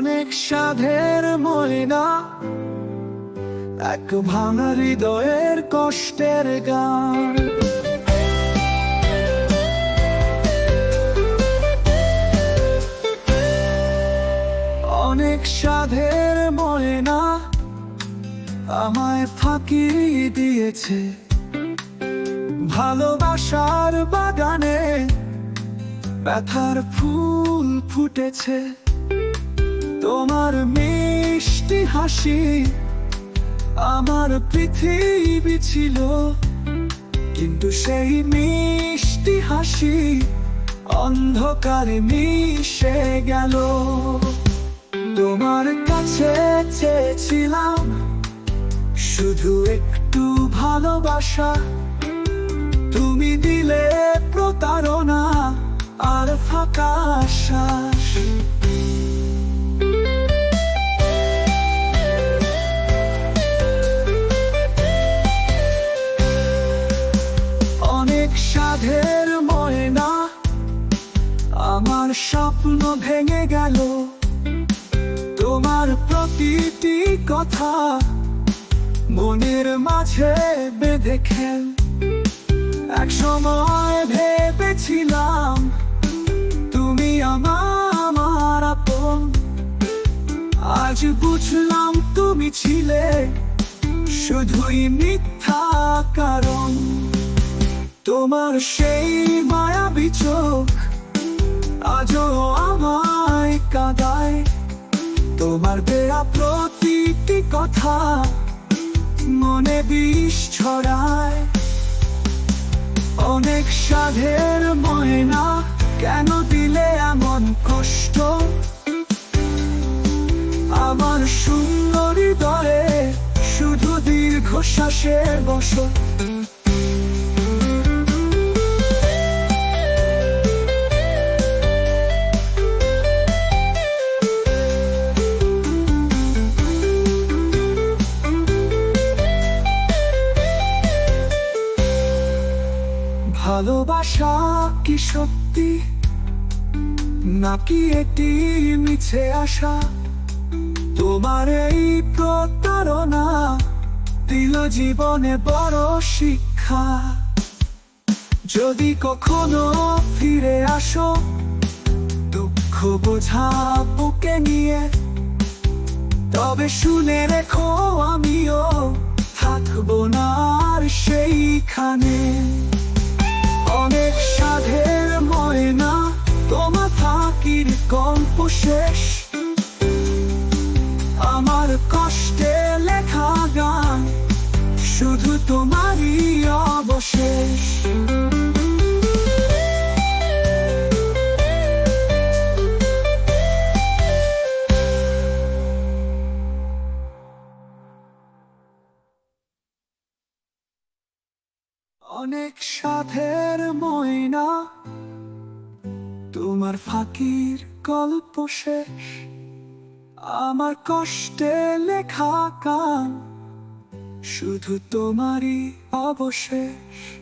অনেক সাধের ময়না, এক ভাঙা হৃদয়ের কষ্টের গান। অনেক সাধের ময়না আমায় ফাঁকি দিয়েছে। ভালোবাসার বাগানে ব্যথার ফুল ফুটেছে। তোমার মিষ্টি হাসি আমার পৃথিবী ছিল। কিন্তু সেই মিষ্টি হাসি অন্ধকারে মিশে গেল। তোমার কাছে চেয়েছিলাম শুধু একটু ভালোবাসা। তুমি দিলে স্বপ্ন ভেঙে গেল। তোমার প্রতিটি কথা মনের মাঝে বেঁধে খেল। এক সময় ভেবেছিলাম তুমি আমার আপন। আজ বুঝলাম তুমি ছিলে শুধুই মিথ্যা কারণ। তোমার সেই মায়াবী কথা মনে বিষ ছড়ায়। অনেক সাধের ময়না কেন দিলে এমন কষ্ট? আমার সুন্দরী দলে শুধু দীর্ঘশ্বাসের বসত। ভালোবাসা কি সত্যি? নাকি এটি মিছে আসা তোমার এই প্রতারণা দিল জীবনে বড় শিক্ষা। যদি কখনো ফিরে আসো, দুঃখ বোঝা বুকে নিয়ে, তবে শুনে রেখো আমিও। অনেক সাথের ময়না তোমার ফাঁকির গল্প শেষ। আমার কষ্টে লেখা গান শুধু তোমারই অবশেষ।